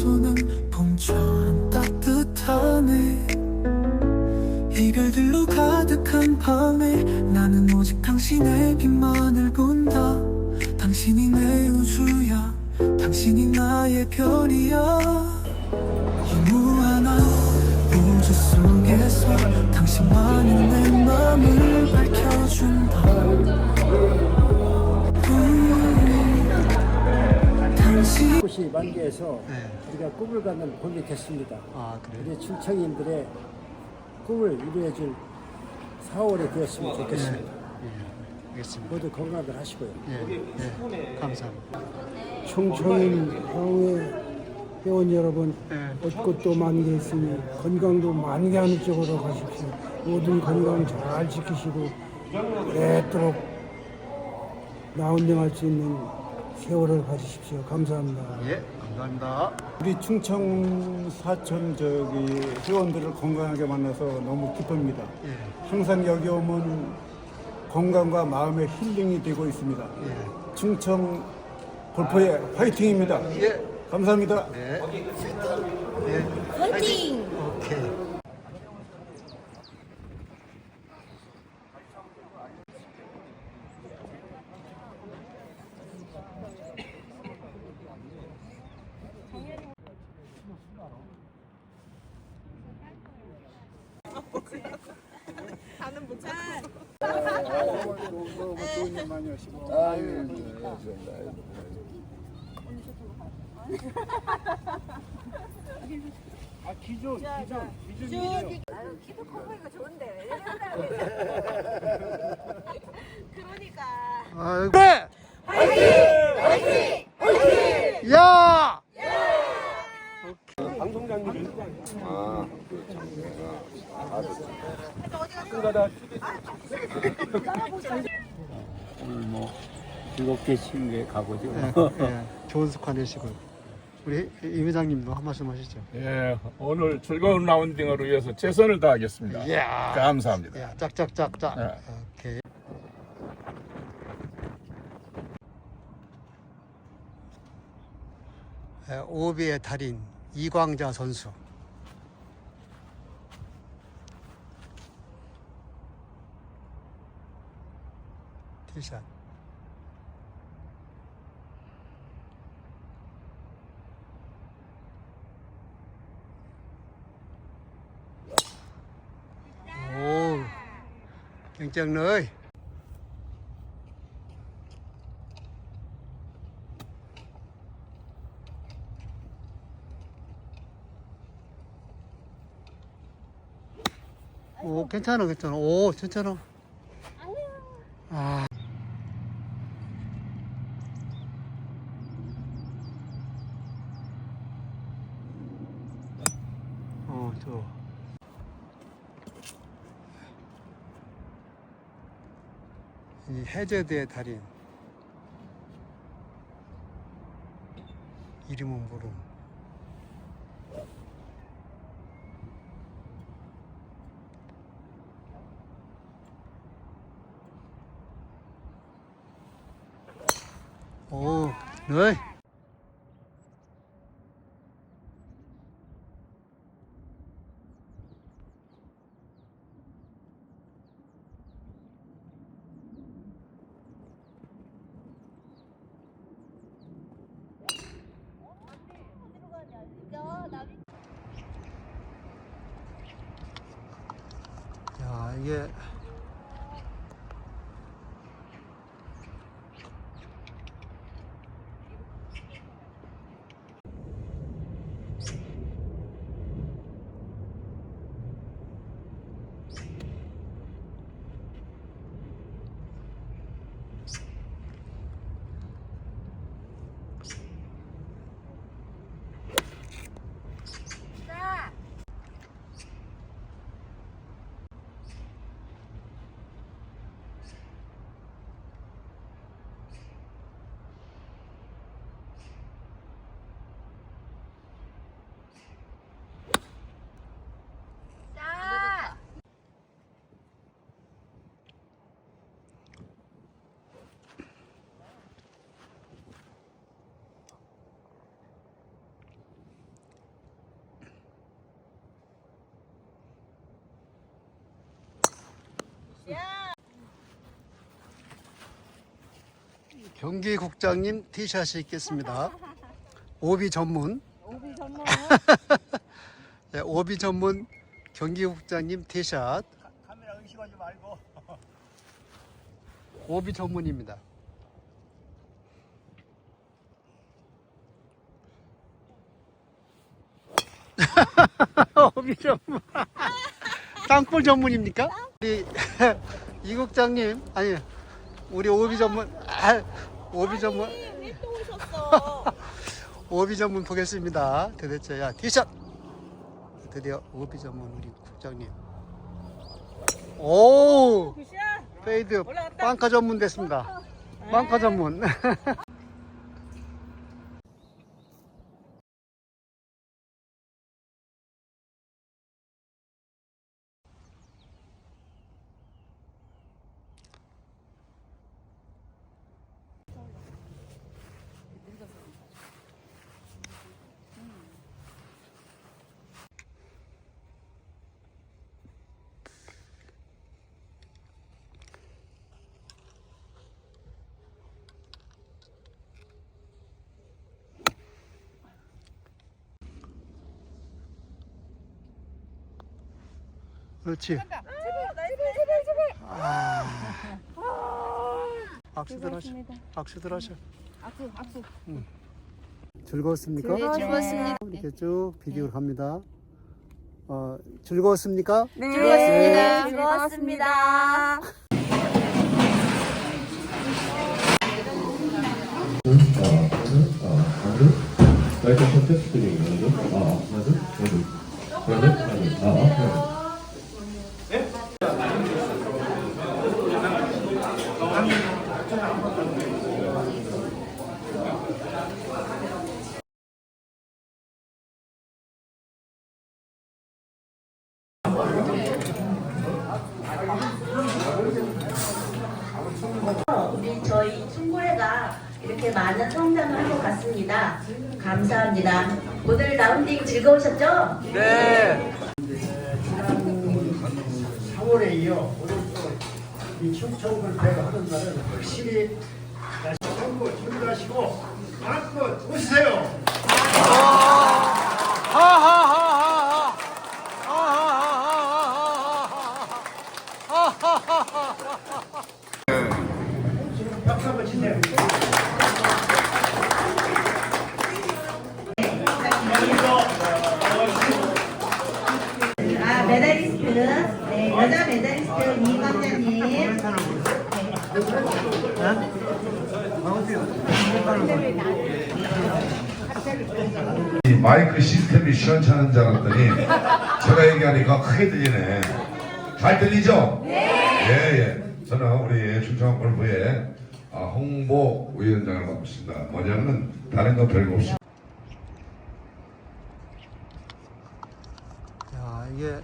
미소는 봄처럼 따뜻하네. 이별들로 가득한 밤에 나는 오직 당신의 빛만을 본다. 당신이 내 우주야. 당신이 나의 별이야. 이 무한한 우주 속에서 당신만이 내 맘을 밝혀준다. 꽃이 만개해서 네. 우리가 꿈을 갖는 봄이 됐습니다. 아 그래요? 우리 충청인들의 꿈을 이루어줄 4월이 되었으면 좋겠습니다. 예, 알겠습니다. 모두 건강들 하시고요. 예, 예, 감사합니다. 충청인 향의 회원 여러분, 네. 옷꽃도 만개했으니 건강도 만개하는 쪽으로 가십시오. 모든 건강 잘 지키시고 오랫도록 나운영할 수 있는 세월을 가지십시오. 감사합니다. 예, 감사합니다. 우리 충청 사천 저기 회원들을 건강하게 만나서 너무 기쁩니다. 예, 항상 여기 오면 건강과 마음의 힐링이 되고 있습니다. 예, 충청 골프의 화이팅입니다. 예, 감사합니다. 네. 예, 화이팅! 오케이. 키도 커 보이고 좋은데. 그러니까. 아이고. 네! 화이팅! 화이팅! 야! 오늘 뭐 즐겁게 친게 가보죠. 예, 예, 좋은 습관 되시고 우리 임 회장님도 한 말씀 하시죠. 예, 오늘 즐거운 라운딩을 위해서 최선을 다하겠습니다. 이야. 감사합니다. 야, 짝짝짝짝. 예. 오케이. 예, 오비의 달인 이광자 선수. 티샷. 오, 굉장히 nơi. 오, 괜찮아, 괜찮아. 오, 괜찮아. 아. 어, 저. 이 해저드의 달인. 이름은 모름. 오, 네. 야, 이 경기국장님 티샷이 있겠습니다. 오비 전문. 오비 전문. 네, 오비 전문 경기국장님 티샷. 카메라 의식하지 말고. 오비 전문입니다. 오비 전문. 땅볼 전문입니까? 우리 이 국장님 아니 우리 오비 전문 아, 오비 전문 왜또 오셨어? 오비 전문 보겠습니다. 도대체 야 티샷 드디어 오비 전문 우리 국장님. 오 굿샷. 페이드 올라갔다. 빵카 전문 됐습니다. 빵카 전문. 그렇지. 제발 제발 제발. 박수들 하셔. 박수들 하셔. 악수 악수. 즐거웠습니까? 네, 즐거웠습니다. 이렇게 쭉 비디오를 갑니다. 어, 즐거웠습니까? 네, 즐거웠습니다. 즐거웠습니다. 라이트 컨테스트 중이거든요. 아. 하나, 둘, 하나, 둘. 아, 저희 충고회가 이렇게 많은 성장을 한 것 같습니다. 감사합니다. 오늘 라운딩 즐거우셨죠? 3월에 이어 오늘 또이 충청을 배가 하는 날은 확실히 정부 준비하시고 마음껏 오세요. 박수 아, 메달리스트, 네, 여자 메달리스트 이광자님. 이 마이크 시스템이 시원찮은 줄 알았더니 제가 얘기하니까 크게 들리네. 잘 들리죠? 네. 예, 예. 저는 우리 충청 골프의 아, 홍보 위원장을 맡고 있습니다. 뭐냐면 다른 건 별거 없습니다. 야, 이게